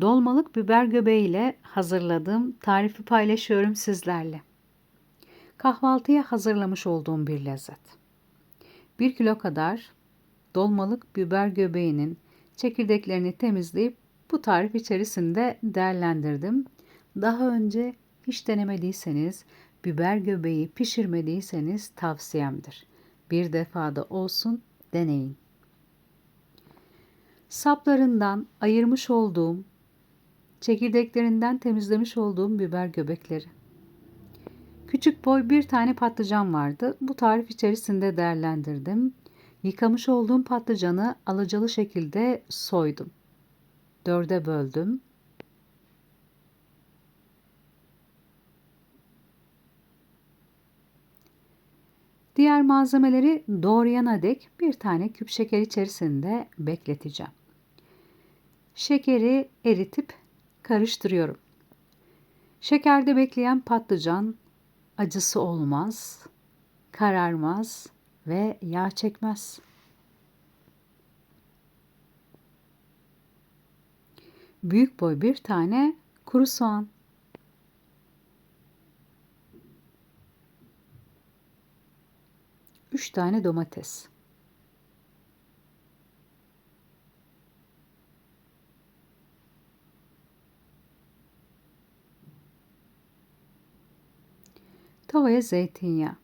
Dolmalık biber göbeği ile hazırladığım tarifi paylaşıyorum sizlerle. Kahvaltıya hazırlamış olduğum bir lezzet. 1 kilo kadar dolmalık biber göbeğinin çekirdeklerini temizleyip bu tarif içerisinde değerlendirdim. Daha önce hiç denemediyseniz, biber göbeği pişirmediyseniz tavsiyemdir. Bir defada olsun deneyin. Saplarından ayırmış olduğum, çekirdeklerinden temizlemiş olduğum biber göbekleri. Küçük boy bir tane patlıcan vardı. Bu tarif içerisinde değerlendirdim. Yıkamış olduğum patlıcanı alacalı şekilde soydum. Dörde böldüm. Diğer malzemeleri doğrayana dek bir tane küp şeker içerisinde bekleteceğim. Şekeri eritip karıştırıyorum. Şekerde bekleyen patlıcan acısı olmaz, kararmaz ve yağ çekmez. Büyük boy bir tane kuru soğan. Üç tane domates. Tavaya zeytinyağı.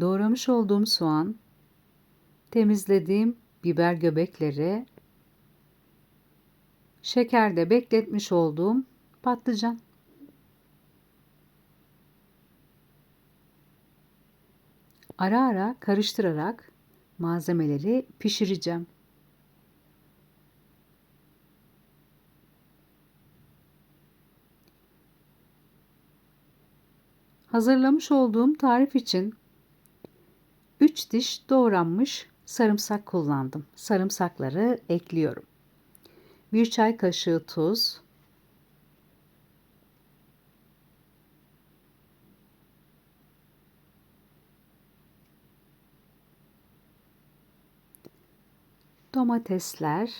Doğramış olduğum soğan, temizlediğim biber göbekleri, şekerde bekletmiş olduğum patlıcan. Ara ara karıştırarak malzemeleri pişireceğim. Hazırlamış olduğum tarif için 3 diş doğranmış sarımsak kullandım. Sarımsakları ekliyorum. 1 çay kaşığı tuz, domatesler,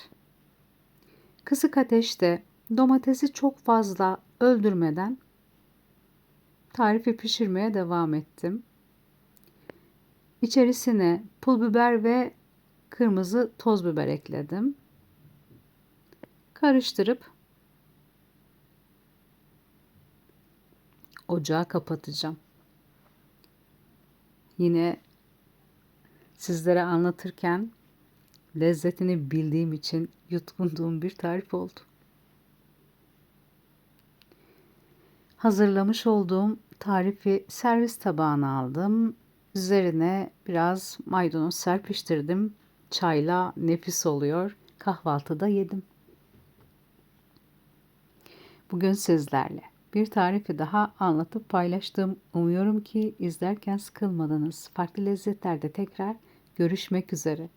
kısık ateşte domatesi çok fazla öldürmeden tarifi pişirmeye devam ettim. İçerisine pul biber ve kırmızı toz biber ekledim. Karıştırıp ocağı kapatacağım. Yine sizlere anlatırken lezzetini bildiğim için yutkunduğum bir tarif oldu. Hazırlamış olduğum tarifi servis tabağına aldım. Üzerine biraz maydanoz serpiştirdim. Çayla nefis oluyor. Kahvaltıda yedim. Bugün sizlerle bir tarifi daha anlatıp paylaştım. Umuyorum ki izlerken sıkılmadınız. Farklı lezzetlerde tekrar görüşmek üzere.